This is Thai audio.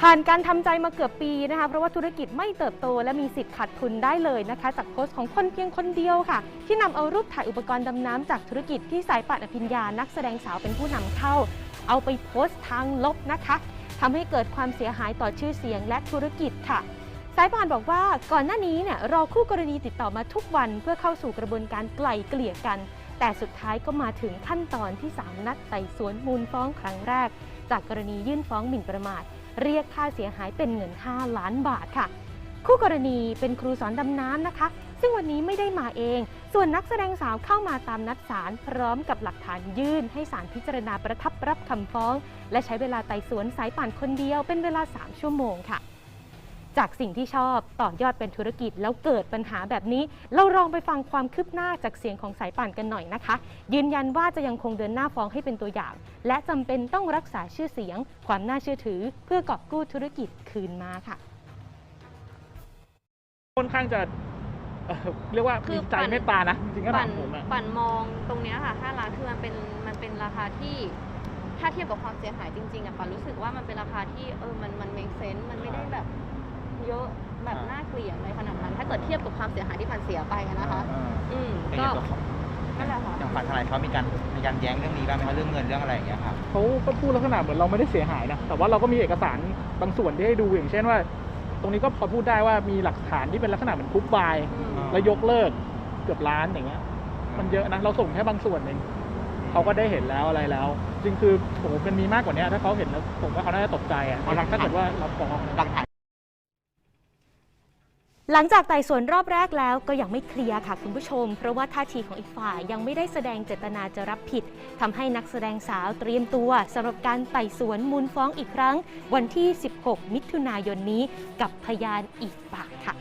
ผ่านการทำใจมาเกือบปีนะคะเพราะว่าธุรกิจไม่เติบโต และมีสิทธิ์ขาดทุนได้เลยนะคะ จากโพสต์ของคนเพียงคนเดียวค่ะ ที่นำเอารูปถ่ายอุปกรณ์ดำน้ำจากธุรกิจที่สายป่านอภิญญานักแสดงสาวเป็นผู้นำเข้า เอาไปโพสต์ทางลบนะคะทำให้เกิดความเสียหายต่อชื่อเสียงและธุรกิจค่ะ สายป่านบอกว่าก่อนหน้านี้เนี่ยรอคู่กรณีติดต่อมาทุกวันเพื่อเข้าสู่กระบวนการไกล่เกลี่ยกัน แต่สุดท้ายก็มาถึงขั้นตอนที่ศาลนัดไต่สวนมูลฟ้องครั้งแรก จากกรณียื่นฟ้องหมิ่นประมาท เรียกค่าเสียหายเป็นเงิน 5 ล้านบาทค่ะ คู่กรณีเป็นครูสอนดำน้ำนะคะ ซึ่งวันนี้ไม่ได้มาเอง ส่วนนักแสดงสาวเข้ามาตามนัดศาลพร้อมกับหลักฐานยื่น ให้ศาลพิจารณาประทับรับคำฟ้อง และใช้เวลาไต่สวนสายป่านคนเดียวเป็นเวลา 3 ชั่วโมงค่ะ จากสิ่งที่ชอบต่อยอดเป็นธุรกิจแล้วเกิดปัญหาแบบนี้ เราลองไปฟังความคืบหน้าจากเสียงของสายป่านกันหน่อยนะคะ ยืนยันว่าจะยังคงเดินหน้าฟ้องให้เป็นตัวอย่าง และจำเป็นต้องรักษาชื่อเสียง ความน่าเชื่อถือ เพื่อกอบกู้ธุรกิจคืนมาค่ะค่อนข้างจะเอ่อเรียกว่าคืมีอใจปั่นเมตตานะจริงๆก็ถาปั่นมผมอะปั่นมองตรงเนี้ยค่ะ5ล้านคือมันเป็นมันเป็นราคาที่ถ้าเทียบกับความเสียหายจริงๆอะปั่นรู้สึกว่ามันเป็นราคาที่เออมันมัน make sense มันไม่ได้แบบ เยอะแบบน่าเกลียดอะไรขนาดนั้น ถ้าเกิดเทียบกับความเสียหายที่มันเสียไปอะนะคะอ่าอืมๆก็อย่างตัวของนั่นแหละค่ะ อย่างฝ่ายทนายเขามีการมีการแย้งเรื่องนี้บ้างไหมคะเรื่องเงินเรื่องอะไรอย่างเงี้ยค่ะ เขาก็พูดลักษณะเหมือนเราไม่ได้เสียหายนะแต่ว่าเราก็มีเอกสารบางส่วนที่ให้ดูอย่างเช่นว่า ตรงนี้ก็พอพูดได้ว่ามีหลักฐานที่เป็นลักษณะเหมือนคุกบายอืมอ่าแล้วยกเลิกเกือบล้านอย่างเงี้ย มันเยอะนะเราส่งแค่บางส่วนเองเขาก็ได้เห็นแล้วอะไรแล้วจริงคือโอ้โหมันมีมากกว่านี้ถ้าเขาเห็นแล้วผมว่าเขาน่าจะตกใจอะเอาหลักฐานถ้าเกิดว่าเราฟ้องนะ หลักฐาน หลังจากไต่สวนรอบแรกแล้วก็ยังไม่เคลียร์ค่ะคุณผู้ชม เพราะว่าท่าทีของอีกฝ่ายยังไม่ได้แสดงเจตนาจะรับผิดทำให้นักแสดงสาวเตรียมตัวสำหรับการไต่สวนมูลฟ้องอีกครั้ง วันที่ 16 มิถุนายนนี้กับพยานอีกปากค่ะ